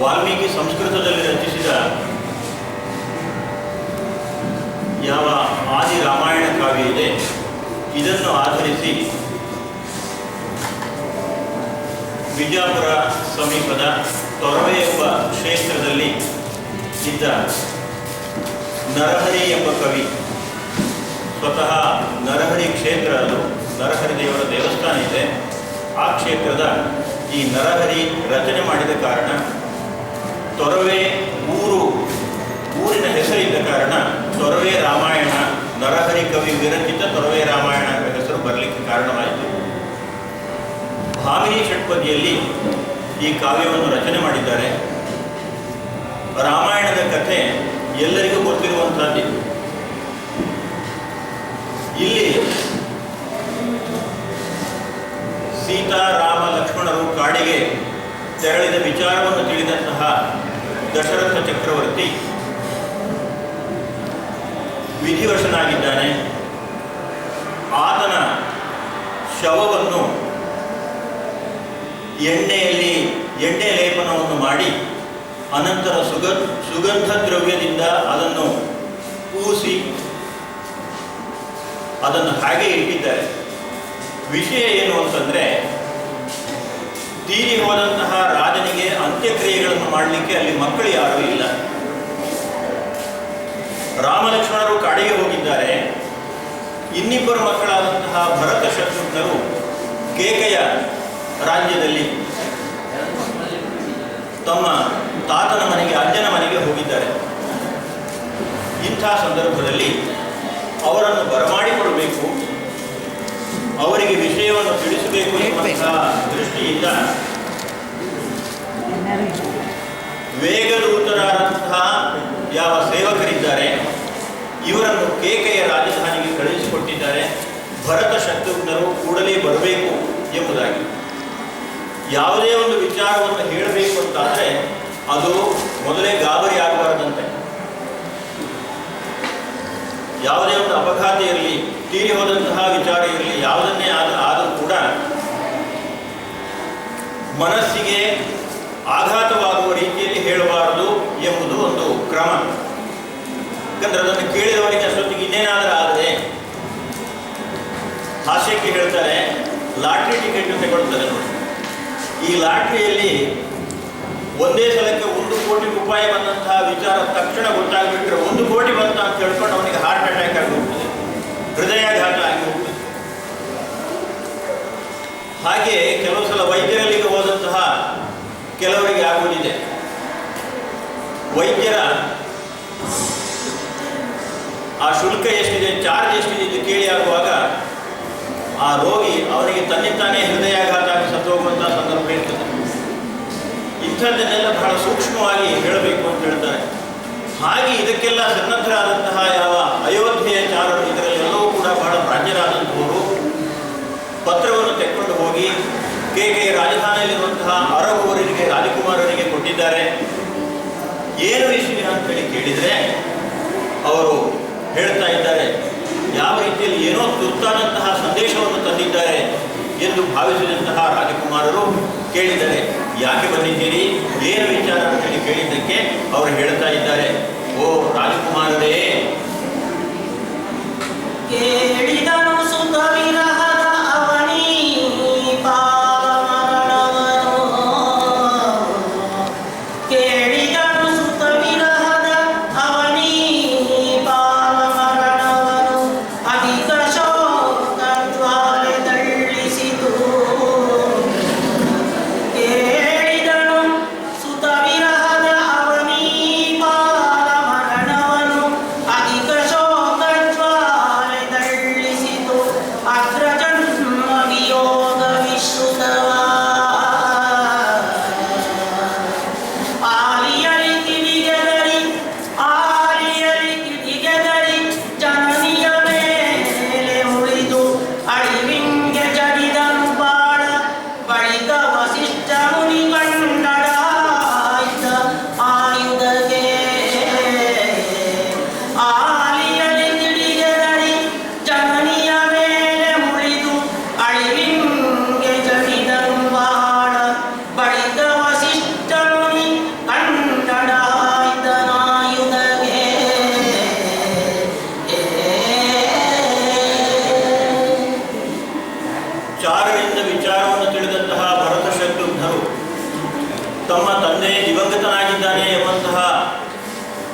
ವಾಲ್ಮೀಕಿ ಸಂಸ್ಕೃತದಲ್ಲಿ ರಚಿಸಿದ ಯಾವ ಆದಿ ರಾಮಾಯಣ ಕಾವ್ಯ ಇದೆ, ಇದನ್ನು ಆಧರಿಸಿ ಬಿಜಾಪುರ ಸಮೀಪದ ತೊರವೆ ಎಂಬ ಕ್ಷೇತ್ರದಲ್ಲಿ ಇದ್ದ ನರಹರಿ ಎಂಬ ಕವಿ, ಸ್ವತಃ ನರಹರಿ ಕ್ಷೇತ್ರ ಅದು, ನರಹರಿ ದೇವರ ದೇವಸ್ಥಾನ ಇದೆ. ಆ ಕ್ಷೇತ್ರದ ಈ ನರಹರಿ ರಚನೆ ಮಾಡಿದ ಕಾರಣ ತೊರವೆ ಊರು ಊರಿನ ಹೆಸರಿದ್ದ ಕಾರಣ ತೊರವೆ ರಾಮಾಯಣ ಕವಿ ವಿರಚಿತ ತೊರವೆ ರಾಮಾಯಣ ಎಂಬ ಹೆಸರು ಬರಲಿಕ್ಕೆ ಕಾರಣವಾಯಿತು. ಭಾವಿನಿ ಷಟ್ಪದಿಯಲ್ಲಿ ಈ ಕಾವ್ಯವನ್ನು ರಚನೆ ಮಾಡಿದ್ದಾರೆ. ರಾಮಾಯಣದ ಕಥೆ ಎಲ್ಲರಿಗೂ ಗೊತ್ತಿರುವಂತಹದ್ದು ಇಲ್ಲಿ ಸೀತಾ, ರಾಮ, ಲಕ್ಷ್ಮಣರು ಕಾಡಿಗೆ ತೆರಳಿದ ವಿಚಾರವನ್ನು ತಿಳಿದಂತಹ ದಶರಥ ಚಕ್ರವರ್ತಿ ವಿಧಿವಶನಾಗಿದ್ದಾನೆ. ಶವವನ್ನು ಎಣ್ಣೆಯಲ್ಲಿ, ಎಣ್ಣೆ ಲೇಪನವನ್ನು ಮಾಡಿ, ಅನಂತರ ಸುಗ ಸುಗಂಧ ದ್ರವ್ಯದಿಂದ ಅದನ್ನು ಕೂಸಿ, ಅದನ್ನು ಹಾಗೆ ಇಟ್ಟಿದ್ದಾರೆ. ವಿಷಯ ಏನು ಅಂತಂದರೆ, ತೀರಿ ಹೋದಂತಹ ರಾಜನಿಗೆ ಅಂತ್ಯಕ್ರಿಯೆಗಳನ್ನು ಮಾಡಲಿಕ್ಕೆ ಅಲ್ಲಿ ಮಕ್ಕಳು ಯಾರೂ ಇಲ್ಲ. ರಾಮಲಕ್ಷ್ಮಣರು ಕಾಡಿಗೆ ಹೋಗಿದ್ದಾರೆ. ಇನ್ನಿಬ್ಬರು ಮಕ್ಕಳಾದಂತಹ ಭರತ ಶತ್ರುಘ್ನರು ಕೇಕೆಯ ರಾಜ್ಯದಲ್ಲಿ ತಮ್ಮ ತಾತನ ಮನೆಗೆ ಅಜ್ಜನ ಮನೆಗೆ ಹೋಗಿದ್ದಾರೆ. ಇಂಥ ಸಂದರ್ಭದಲ್ಲಿ ಅವರನ್ನು ಬರಮಾಡಿಕೊಡಬೇಕು ಅವರಿಗೆ ವಿಷಯವನ್ನು ತಿಳಿಸಬೇಕು ಎಂಬಂತಹ ದೃಷ್ಟಿಯಿಂದ ವೇಗದೂತರಾದಂತಹ ಯಾವ ಸೇವಕರಿದ್ದಾರೆ ಇವರನ್ನು ಕೇಕೆಯ ರಾಜಧಾನಿಗೆ ಕಳುಹಿಸಿಕೊಟ್ಟಿದ್ದಾರೆ. ಭರತ ಶತ್ರುಘ್ನರು ಕೂಡಲೇ ಬರಬೇಕು ಎಂಬುದಾಗಿ. ಯಾವುದೇ ಒಂದು ವಿಚಾರವನ್ನು ಹೇಳಬೇಕು ಅಂತಾದರೆ ಅದು ಮೊದಲೇ ಗಾಬರಿ ಆಗಬಾರದಂತೆ. ಯಾವುದೇ ಒಂದು ಅಪಘಾತ ಇರಲಿ, ತೀರಿ ಹೋದಂತಹ ವಿಚಾರ ಇರಲಿ, ಯಾವುದನ್ನೇ ಆದ, ಆದರೂ ಕೂಡ ಮನಸ್ಸಿಗೆ ಆಘಾತವಾಗುವ ರೀತಿಯಲ್ಲಿ ಹೇಳಬಾರದು ಎಂಬುದು ಒಂದು ಕ್ರಮ. ಯಾಕಂದ್ರೆ ಅದನ್ನು ಕೇಳಿದವರಿಗೆ ಅಷ್ಟೊತ್ತಿಗೆ ಇನ್ನೇನಾದರೂ ಆದರೆ ಹಾಸ್ಯಕ್ಕೆ ಹೇಳ್ತಾರೆ, ಲಾಟ್ರಿ ಟಿಕೆಟ್ ತಗೊಳ್ತಾರೆ ನೋಡಿ. ಈ ಲಾಟ್ರಿಯಲ್ಲಿ ಒಂದೇ ಸಲಕ್ಕೆ ಒಂದು ಕೋಟಿ ರೂಪಾಯಿ ಬಂದಂತಹ ವಿಚಾರ ತಕ್ಷಣ ಗೊತ್ತಾಗ್ಬಿಟ್ರೆ ಒಂದು ಕೋಟಿ ಬಂತ ಅಂತ ಹೇಳ್ಕೊಂಡು ಅವನಿಗೆ ಹಾರ್ಟ್ ಅಟ್ಯಾಕ್ ಆಗಿ ಹೋಗ್ತದೆ. ಹೃದಯಾಘಾತ ಆಗಿ ಹೋಗ್ತದೆ. ಹಾಗೆ ಕೆಲವು ಸಲ ವೈದ್ಯರಲ್ಲಿಗೆ ಹೋದಂತಹ ಕೆಲವರಿಗೆ ಆಗುವುದಿದೆ ವೈದ್ಯರ ಶುಲ್ಕ ಎಷ್ಟಿದೆ, ಚಾರ್ಜ್ ಎಷ್ಟಿದೆ ಇದು ಕೇಳಿ ಆಗುವಾಗ ಆ ರೋಗಿ ಅವರಿಗೆ ತನ್ನಿಂತಾನೇ ಹೃದಯಾಘಾತ ಸತ್ತು ಹೋಗುವಂತಹ ಸಂದರ್ಭ ಇರ್ತದೆ. ಇಂಥದ್ದನ್ನೆಲ್ಲ ಬಹಳ ಸೂಕ್ಷ್ಮವಾಗಿ ಹೇಳಬೇಕು ಅಂತ ಹೇಳ್ತಾರೆ. ಹಾಗೆ ಇದಕ್ಕೆಲ್ಲ ಸನ್ನದ್ಧರಾದಂತಹ ಯಾವ ಅಯೋಧ್ಯೆಯ ಚಾರರು ಇದರಲ್ಲೆಲ್ಲವೂ ಕೂಡ ಬಹಳ ಪ್ರಾಜ್ಯರಾದಂಥವರು ಪತ್ರವನ್ನು ತೆಕ್ಕೊಂಡು ಹೋಗಿ ಕೆ ಕೆ ರಾಜಧಾನಿಯಲ್ಲಿರುವಂತಹ ಅರಗುವರಿಗೆ ರಾಜಕುಮಾರರಿಗೆ ಕೊಟ್ಟಿದ್ದಾರೆ. ಏನು ವಿಷಯ ಅಂತೇಳಿ ಕೇಳಿದರೆ, ಅವರು ಹೇಳ್ತಾ ಇದ್ದಾರೆ. ಯಾವ ರೀತಿಯಲ್ಲಿ ಏನೋ ತುರ್ತಾದಂತಹ ಸಂದೇಶವನ್ನು ತಂದಿದ್ದಾರೆ ಎಂದು ಭಾವಿಸಿದಂತಹ ರಾಜಕುಮಾರರು ಕೇಳಿದ್ದಾರೆ ಯಾಕೆ ಬಂದಿದ್ದೀರಿ? ಏನು ವಿಚಾರ ಅಂತೇಳಿ ಕೇಳಿದ್ದಕ್ಕೆ ಅವರು ಹೇಳ್ತಾ ಇದ್ದಾರೆ. ಓ ರಾಜಕುಮಾರರೇ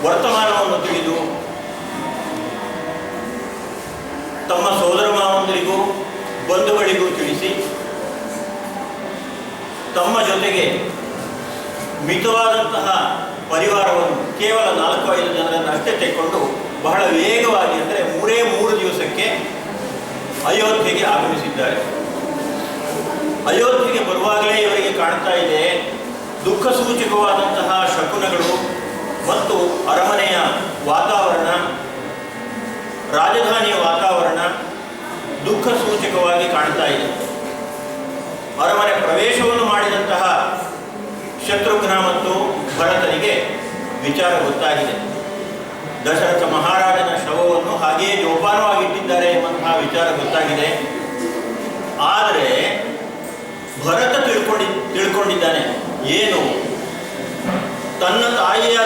ವರ್ತಮಾನವನ್ನು ತಿಳಿದು ತಮ್ಮ ಸೋದರ ಮಾವಂದರಿಗೂ ಬಂಧುಗಳಿಗೂ ತಿಳಿಸಿ ತಮ್ಮ ಜೊತೆಗೆ ಮಿತವಾದಂತಹ ಪರಿವಾರವನ್ನು ಕೇವಲ ನಾಲ್ಕು ಐದು ಜನರನ್ನು ಅಷ್ಟೇ ತೆಕ್ಕೊಂಡು ಬಹಳ ವೇಗವಾಗಿ ಅಂದರೆ ಮೂರೇ ಮೂರು ದಿವಸಕ್ಕೆ ಅಯೋಧ್ಯೆಗೆ ಆಗಮಿಸಿದ್ದಾರೆ. ಅಯೋಧ್ಯೆಗೆ ಬರುವಾಗಲೇ ಇವರಿಗೆ ಕಾಣ್ತಾ ಇದೆ ದುಃಖ ಸೂಚಕವಾದಂತಹ ಶಕುನಗಳು ಮತ್ತು ಅರಮನೆಯ ವಾತಾವರಣ, ರಾಜಧಾನಿಯ ವಾತಾವರಣ ದುಃಖ ಸೂಚಕವಾಗಿ ಕಾಣ್ತಾ ಇದೆ. ಅರಮನೆ ಪ್ರವೇಶವನ್ನು ಮಾಡಿದಂತಹ ಶತ್ರುಘ್ನ ಮತ್ತು ಭರತನಿಗೆ ವಿಚಾರ ಗೊತ್ತಾಗಿದೆ. ದಶರಥ ಮಹಾರಾಜನ ಶವವನ್ನು ಹಾಗೆಯೇ ಜೋಪಾನವಾಗಿಟ್ಟಿದ್ದಾರೆ ಎಂಬಂತಹ ವಿಚಾರ ಗೊತ್ತಾಗಿದೆ. ಆದರೆ ಭರತ ತಿಳ್ಕೊಂಡಿ ತಿಳ್ಕೊಂಡಿದ್ದಾನೆ, ಏನು? ತನ್ನ ಕೈಕಾದೇವಿಯ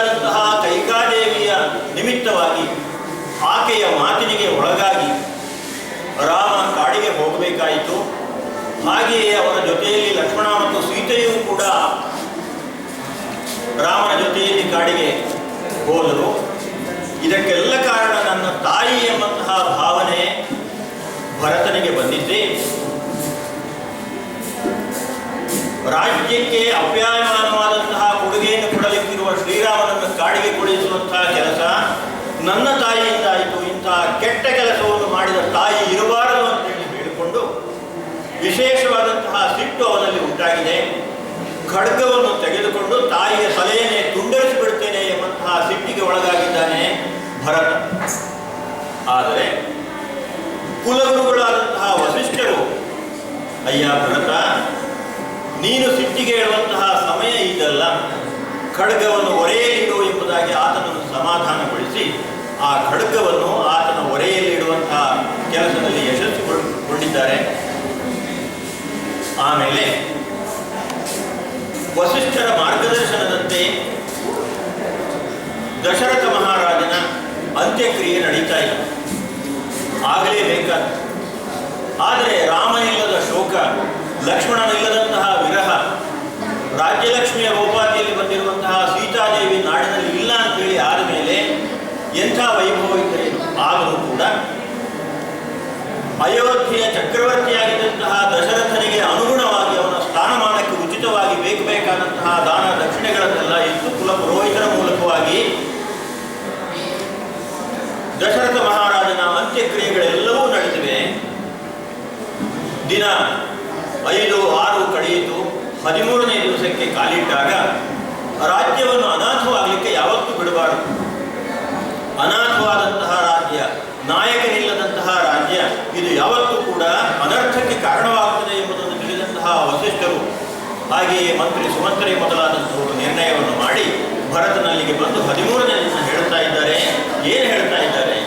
ನಿಮಿತ್ತವಾಗಿ ಆಕೆಯ ಮಾತಿನಿಗೆ ಒಳಗಾಗಿ ರಾಮ ಕಾಡಿಗೆ ಹೋಗಬೇಕಾಯಿತು. ಹಾಗೆಯೇ ಅವರ ಜೊತೆಯಲ್ಲಿ ಲಕ್ಷ್ಮಣ ಮತ್ತು ಸೀತೆಯೂ ಕೂಡ ರಾಮನ ಜೊತೆಯಲ್ಲಿ ಕಾಡಿಗೆ ಹೋದರು. ಇದಕ್ಕೆಲ್ಲ ಕಾರಣ ನನ್ನ ತಾಯಿ ಎಂಬಂತಹ ಭಾವನೆ ಭರತನಿಗೆ ಬಂದಿದ್ದೆ ರಾಜ್ಯಕ್ಕೆ ಅಪ್ಯಾಯಮಾನವಾದಂತಹ ಕೆಟ್ಟ ಕೆಲಸವನ್ನು ಮಾಡಿದ ತಾಯಿ ಇರಬಾರದು ಅಂತೇಳಿ ಹೇಳಿಕೊಂಡು ವಿಶೇಷವಾದಂತಹ ಸಿಟ್ಟು ಅವನಲ್ಲಿ ಉಂಟಾಗಿದೆ. ಖಡ್ಗವನ್ನು ತೆಗೆದುಕೊಂಡು ತಾಯಿಯ ತಲೆಯನ್ನೇ ತುಂಡರಿಸಿ ಬಿಡುತ್ತೇನೆ ಎಂಬಂತಹ ಸಿಟ್ಟಿಗೆ ಒಳಗಾಗಿದ್ದಾನೆ ಭರತ. ಆದರೆ ಕುಲಗುರುಗಳಾದಂತಹ ವಸಿಷ್ಠರು, ಅಯ್ಯ ಭರತ, ನೀನು ಸಿಟ್ಟಿಗೆ ಹೇಳುವಂತಹ ಸಮಯ ಇದಲ್ಲ. ಖಡ್ಗವನ್ನು ಒರೆಯಲ್ಲಿಡು ಎಂಬುದಾಗಿ ಆತನನ್ನು ಸಮಾಧಾನಗೊಳಿಸಿ, ಆ ಖಡ್ಗವನ್ನು ಒರೆಯಲ್ಲಿಡುವಂತಹ ಕೆಲಸದಲ್ಲಿ ಯಶಸ್ಸುಗೊಂಡಿದ್ದಾರೆ ಆಮೇಲೆ ವಸಿಷ್ಠರ ಮಾರ್ಗದರ್ಶನದಂತೆ ದಶರಥ ಮಹಾರಾಜನ ಅಂತ್ಯಕ್ರಿಯೆ ನಡೀತಾ ಇತ್ತು ಆಗಲೇ ಬೇಕಾದ. ಆದರೆ ರಾಮನಿಲ್ಲದ ಶೋಕ, ಲಕ್ಷ್ಮಣನಿಲ್ಲದಂತಹ ವಿರಹ, ರಾಜ್ಯಲಕ್ಷ್ಮಿಯ ಉಪಾಧಿಯಲ್ಲಿ ಬಂದಿರುವಂತಹ ಸೀತಾದೇವಿ ನಾಡಿನಲ್ಲಿ ಇಲ್ಲ ಅಂತೇಳಿ ಆದ ಮೇಲೆ ಎಂಥ ವೈಭವ ಇದ್ದರೆ ಆಗಲೂ ಕೂಡ ಅಯೋಧ್ಯೆಯ ಚಕ್ರವರ್ತಿಯಾಗಿದ್ದಂತಹ ದಶರಥನಿಗೆ ಅನುಗುಣವಾಗಿ ಅವನ ಸ್ಥಾನಮಾನಕ್ಕೆ ಉಚಿತವಾಗಿ ಬೇಕು ಬೇಕಾದಂತಹ ದಾನ ದಕ್ಷಿಣೆಗಳನ್ನೆಲ್ಲ ಇತ್ತು ಕುಲ ಪುರೋಹಿತರ ಮೂಲಕವಾಗಿ ದಶರಥ ಮಹಾರಾಜನ ಅಂತ್ಯಕ್ರಿಯೆಗಳೆಲ್ಲವೂ ನಡೆದಿವೆ. ದಿನ ಐದು, ಆರು ಕಳೆಯಿತು. ಹದಿಮೂರನೇ ದಿವಸಕ್ಕೆ ಕಾಲಿಟ್ಟಾಗ ರಾಜ್ಯವನ್ನು ಅನಾಥವಾಗಲಿಕ್ಕೆ ಯಾವತ್ತೂ ಬಿಡಬಾರದು. ಅನಾಥವಾದಂತಹ ರಾಜ್ಯ ರಾಜ್ಯ ಇದು ಯಾವತ್ತೂ ಕೂಡ ಅನರ್ಥಕ್ಕೆ ಕಾರಣವಾಗುತ್ತದೆ ಎಂಬುದನ್ನು ತಿಳಿದಂತಹ ವಸಿಷ್ಠರು, ಹಾಗೆಯೇ ಮಂತ್ರಿ ಸುಮಂತ್ರಿ ಮೊದಲಾದಂಥವರು ನಿರ್ಣಯವನ್ನು ಮಾಡಿ ಭರತನಲ್ಲಿಗೆ ಬಂದು ಹದಿಮೂರನೇ ದಿನ ಹೇಳ್ತಾ ಇದ್ದಾರೆ. ಏನು ಹೇಳ್ತಾ ಇದ್ದಾರೆ?